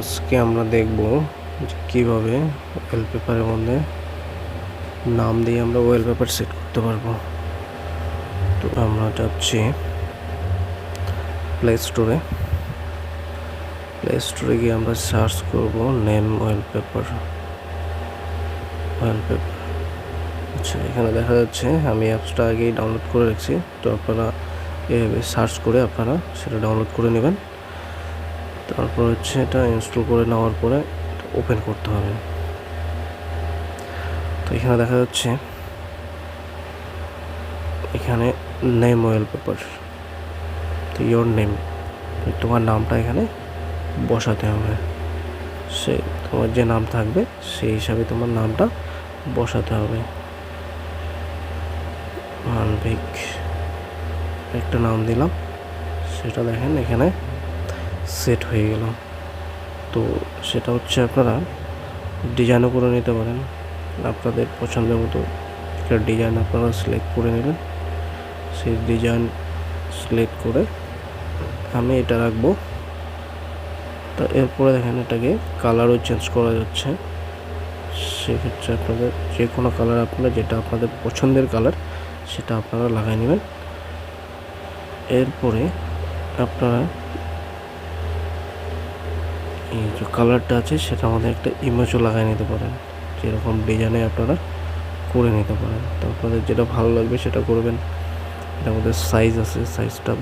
আজকে আমরা দেখব কীভাবে ওয়ালপেপারের মধ্যে নাম দিয়ে আমরা ওয়ালপেপার সেট করতে পারব। তো আমরা যাচ্ছি প্লে স্টোরে প্লে স্টোরে গিয়ে আমরা সার্চ করব নেম ওয়ালপেপার ওয়ালপেপার আচ্ছা এখানে দেখা যাচ্ছে আমি অ্যাপসটা আগেই ডাউনলোড করে রেখেছি। তো আপনারা এভাবে সার্চ করে আপনারা সেটা ডাউনলোড করে নেবেন। তারপর হচ্ছে এটা ইনস্টল করে নেওয়ার পরে ওপেন করতে হবে। তো এখানে দেখা যাচ্ছে এখানে নেম ওয়েল পেপার তো ইয়োর নেম তোমার নামটা এখানে বসাতে হবে। সে তোমার যে নাম থাকবে সেই হিসাবে তোমার নামটা বসাতে হবে। একটা নাম দিলাম, সেটা দেখেন এখানে সেট হয়ে গেল। তো সেটা হচ্ছে আপনারা ডিজাইনও করে নিতে পারেন। আপনাদের পছন্দের মতো একটা ডিজাইন আপনারা সিলেক্ট করে নেবেন। সেই ডিজাইন সিলেক্ট করে আমি এটা রাখব। তো এরপরে দেখেন এটাকে কালারও চেঞ্জ করা যাচ্ছে। সেক্ষেত্রে আপনাদের যে কোনো কালার আপনারা, যেটা আপনাদের পছন্দের কালার সেটা আপনারা লাগাই নেবেন। এরপরে আপনারা এই যে কালারটা আছে, সেটা আমাদের একটা ইমেজও লাগাই নিতে পারেন। যেরকম ডিজাইনে আপনারা করে নিতে পারেন। তো আপনাদের যেটা ভালো লাগবে সেটা করবেন। এটার মধ্যে সাইজ আছে সাইজটা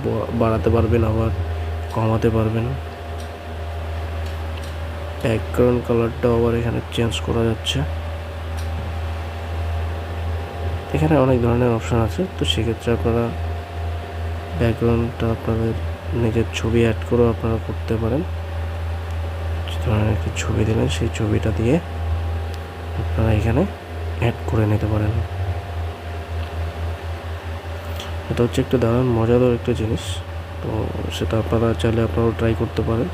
বাড়াতে পারবেন, আবার কমাতে পারবেন। ব্যাকগ্রাউন্ড কালারটাও আবার এখানে চেঞ্জ করা যাচ্ছে। এখানে অনেক ধরনের অপশান আছে। তো সেক্ষেত্রে আপনারা ব্যাকগ্রাউন্ডটা আপনাদের নিজের ছবি অ্যাড করেও আপনারা করতে পারেন। ধরনের একটি ছবি দিলেন, সেই ছবিটা দিয়ে আপনারা এখানে অ্যাড করে নিতে পারেন। এটা হচ্ছে একটা দারুণ মজাদার একটা জিনিস। তো সেটা আপনারা চাইলে আপনারাও ট্রাই করতে পারেন।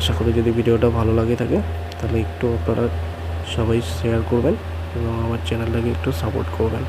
আশা করি যদি ভিডিওটা ভালো লাগে থাকে, তাহলে একটু আপনারা সবাই শেয়ার করবেন এবং আমার চ্যানেলটাকে একটু সাপোর্ট করবেন।